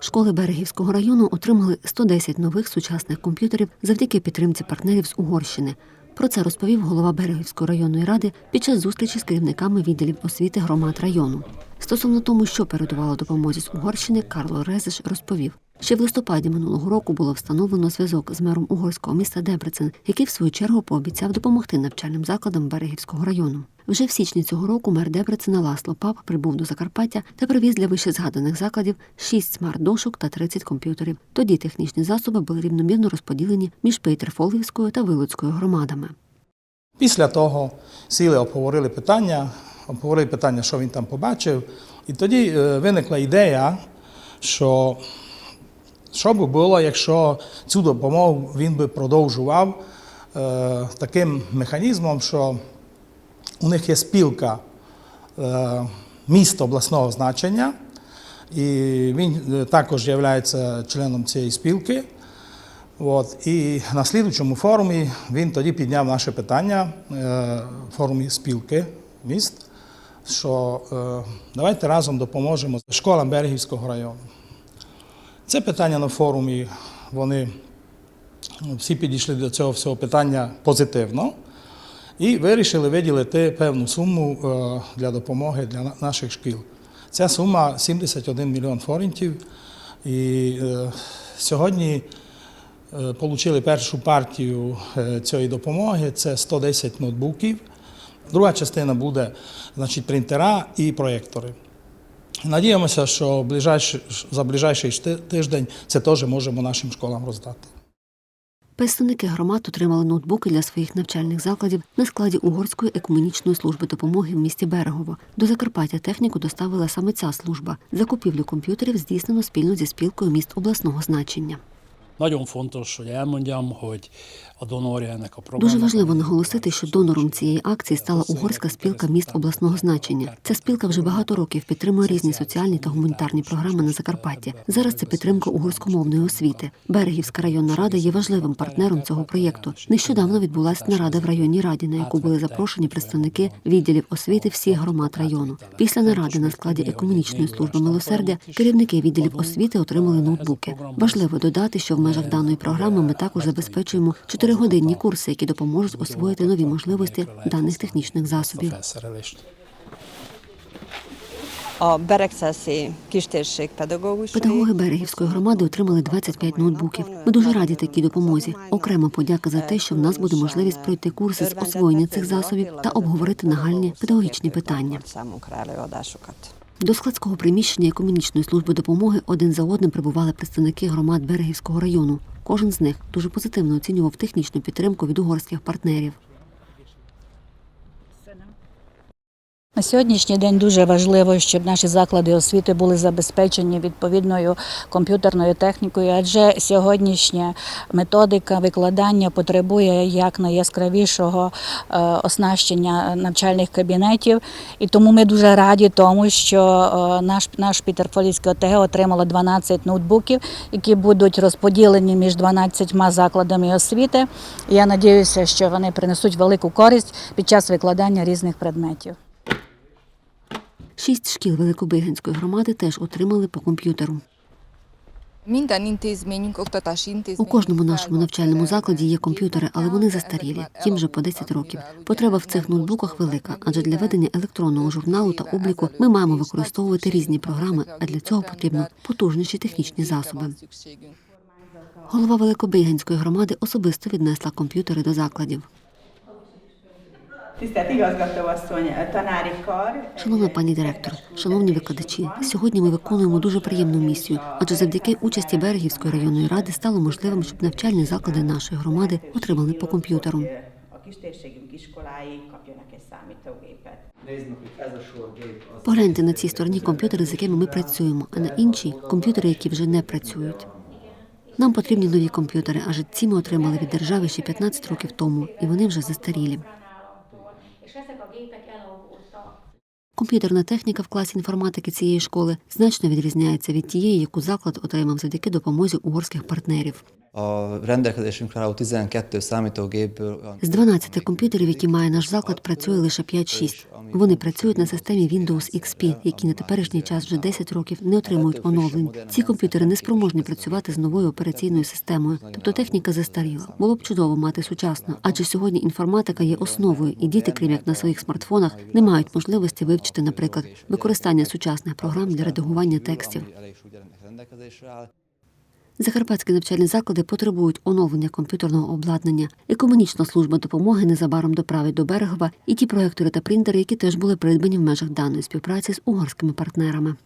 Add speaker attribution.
Speaker 1: Школи Берегівського району отримали 110 нових сучасних комп'ютерів завдяки підтримці партнерів з Угорщини. Про це розповів голова Берегівської районної ради під час зустрічі з керівниками відділів освіти громад району. Стосовно тому, що передувало допомозі з Угорщини, Карло Резеш розповів. Ще в листопаді минулого року було встановлено зв'язок з мером угорського міста Дебрецен, який в свою чергу пообіцяв допомогти навчальним закладам Берегівського району. Вже в січні цього року мер Дебрецена Ласло Пап прибув до Закарпаття та привіз для вищезгаданих закладів 6 смарт-дошок та 30 комп'ютерів. Тоді технічні засоби були рівномірно розподілені між Пейтерфолівською та Вилуцькою громадами.
Speaker 2: Після того сіли, обговорили питання, обговорили питання, що він там побачив. І тоді е, виникла ідея, що що б було, якщо цю допомогу він би продовжував е, таким механізмом, що у них є спілка е, міст обласного значення, і він е, також є членом цієї спілки. От, і на слідучому форумі він тоді підняв наше питання е, в форумі спілки міст, що е, давайте разом допоможемо школам Берегівського району. Це питання на форумі, вони всі підійшли до цього всього питання позитивно і вирішили виділити певну суму е, для допомоги для наших шкіл. Ця сума 71 мільйон форінтів. І е, сьогодні е, отримали першу партію е, цієї допомоги. Це 110 ноутбуків. Друга частина буде значить, принтера і проєктори. Надіємося, що за ближайший тиждень це теж можемо нашим школам роздати.
Speaker 1: Представники громад отримали ноутбуки для своїх навчальних закладів на складі Угорської екуменічної служби допомоги в місті Берегово. До Закарпаття техніку доставила саме ця служба. Закупівлю комп'ютерів здійснено спільно зі спілкою міст обласного значення.
Speaker 3: Nagyon fontos, hogy elmondjam, hogy a a programnak.
Speaker 1: Дуже важливо наголосити, що донором цієї акції стала угорська спілка міст обласного значення. Ця спілка вже багато років підтримує різні соціальні та гуманітарні програми на Закарпатті. Зараз це підтримка угорськомовної освіти. Берегівська районна рада є важливим партнером цього проєкту. Нещодавно відбулася нарада в районній раді, на яку були запрошені представники відділів освіти всіх громад району. Після наради на складі екуменічної служби милосердя керівники відділів освіти отримали ноутбуки. Важливо додати, що в межах даної програми ми також забезпечуємо чотиригодинні курси, які допоможуть освоїти нові можливості даних технічних засобів. Педагоги берегівської громади отримали 25 ноутбуків. Ми дуже раді такій допомозі. Окрема подяка за те, що в нас буде можливість пройти курси з освоєння цих засобів та обговорити нагальні педагогічні питання. До складського приміщення економічної служби допомоги один за одним прибували представники громад Берегівського району. Кожен з них дуже позитивно оцінював технічну підтримку від угорських партнерів.
Speaker 4: На сьогоднішній день дуже важливо, щоб наші заклади освіти були забезпечені відповідною комп'ютерною технікою, адже сьогоднішня методика викладання потребує як найяскравішого е, оснащення навчальних кабінетів. І тому ми дуже раді тому, що е, наш, наш Пітерфолівський ОТГ отримало 12 ноутбуків, які будуть розподілені між 12 закладами освіти. Я сподіваюся, що вони принесуть велику користь під час викладання різних предметів.
Speaker 1: Шість шкіл Великобиганської громади теж отримали по комп'ютеру. У кожному нашому навчальному закладі є комп'ютери, але вони застарілі, їм вже по 10 років. Потреба в цих ноутбуках велика, адже для ведення електронного журналу та обліку ми маємо використовувати різні програми, а для цього потрібно потужніші технічні засоби. Голова Великобиганської громади особисто віднесла комп'ютери до закладів.
Speaker 5: Tisztelt igazgatóasszony, tanári kar.
Speaker 1: Шановна пані директор, шановні викладачі, сьогодні ми виконуємо дуже приємну місію, адже завдяки участі Берегівської районної ради стало можливим, щоб навчальні заклади нашої громади отримали по комп'ютеру. Погляньте на цій стороні комп'ютери, з якими ми працюємо, а на іншій комп'ютери, які вже не працюють. Нам потрібні нові комп'ютери, адже ці ми отримали від держави ще 15 років тому, і вони вже застарілі. Комп'ютерна техніка в класі інформатики цієї школи значно відрізняється від тієї, яку заклад отримав завдяки допомозі угорських партнерів.
Speaker 6: A rendelkezésünkre álló 12 számítógépből
Speaker 1: З 12 комп'ютерів, які має наш заклад, працює лише 5-6. Вони працюють на системі Windows XP, які на теперішній час вже 10 років не отримують оновлень. Ці комп'ютери не спроможні працювати з новою операційною системою, тобто техніка застаріла. Було б чудово мати сучасну, адже сьогодні інформатика є основою, і діти, крім як на своїх смартфонах, не мають можливості вивчити, наприклад, використання сучасних програм для редагування текстів. Закарпатські навчальні заклади потребують оновлення комп'ютерного обладнання. Економічна служба допомоги незабаром доправить до Берегова і ті проектори та принтери, які теж були придбані в межах даної співпраці з угорськими партнерами.